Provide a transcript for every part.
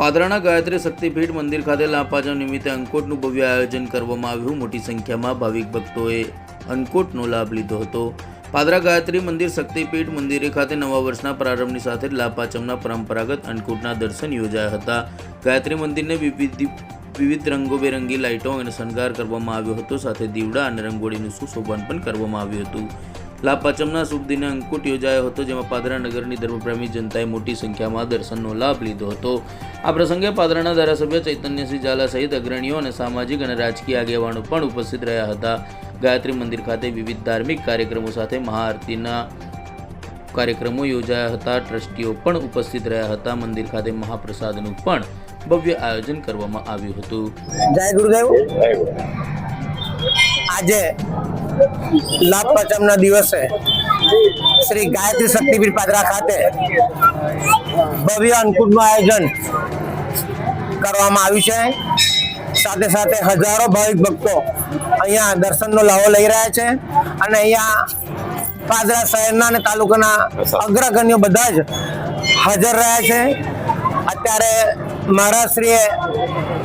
પાદરાના ગાયત્રી શક્તિપીઠ મંદિર ખાતે લાપાજમ નિમિત્તે અંકોટનું ભવ્ય આયોજન કરવામાં આવ્યું. મોટી સંખ્યામાં ભાવિક ભક્તોએ અંકોટનો લાભ લીધો હતો. પાદરા ગાયત્રી મંદિર શક્તિપીઠ મંદિરે ખાતે નવા વર્ષના પ્રારંભની સાથે જ પરંપરાગત અન્નકૂટના દર્શન યોજાયા હતા. ગાયત્રી મંદિરને વિવિધ વિવિધ રંગોબેરંગી લાઇટો અને શણગાર કરવામાં આવ્યો હતો. સાથે દીવડા અને રંગોળીનું સુશોભન પણ કરવામાં આવ્યું હતું. લાપાચમના શુભ દિને અંકુટ યોજાયો હતો જેમાં પાદરા નગરની ધર્મપ્રેમી જનતાએ મોટી સંખ્યામાં દર્શનનો લાભ લીધો હતો. આ પ્રસંગે પાદરાના ધારાસભ્ય ચૈતન્યસિંહ ઝાલા સહિત અગ્રણીઓ અને સામાજિક અને રાજકીય આગેવાનો પણ ઉપસ્થિત રહ્યા હતા. ગાયત્રી મંદિર ખાતે વિવિધ ધાર્મિક કાર્યક્રમો સાથે મહાઆરતીના કાર્યક્રમો યોજાયા હતા. ટ્રસ્ટીઓ પણ ઉપસ્થિત રહ્યા હતા. મંદિર ખાતે મહાપ્રસાદનું પણ ભવ્ય આયોજન કરવામાં આવ્યું હતું. જય ગુરુદેવ. આજે લાભ પંચમના દિવસે શ્રી ગાયત્રી શક્તિપીઠ પાદરા ખાતે ભવ્ય અન્નકૂટનું આયોજન કરવામાં આવ્યું છે. સાથે સાથે હજારો ભાવિક ભક્તો અહીંયા દર્શનનો લાવો લઈ રહ્યા છે અને અહીંયા પાદરા શહેરના અને તાલુકાના અગ્રગણ્યો બધા જ હાજર રહ્યા છે. અત્યારે મહારાજશ્રીએ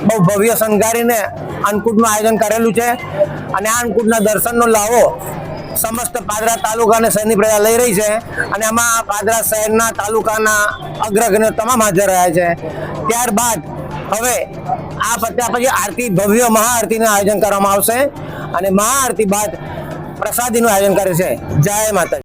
બહુ ભવ્ય શણગારીને અન્નકૂટનું આયોજન કરેલું છે. અને આ અન્નકૂટના દર્શનનો લાવો સમસ્ત પાદરા તાલુકા અને શહેરની પ્રજા લઈ રહી છે. અને આમાં પાદરા શહેરના તાલુકાના અગ્રગણ્યો તમામ હાજર રહ્યા છે. ત્યારબાદ હવે આ પત્યા પછી આરતી ભવ્ય મહાઆરતીનું આયોજન કરવામાં આવશે. અને મહાઆરતી બાદ પ્રસાદીનું આયોજન કરે છે. જય માતા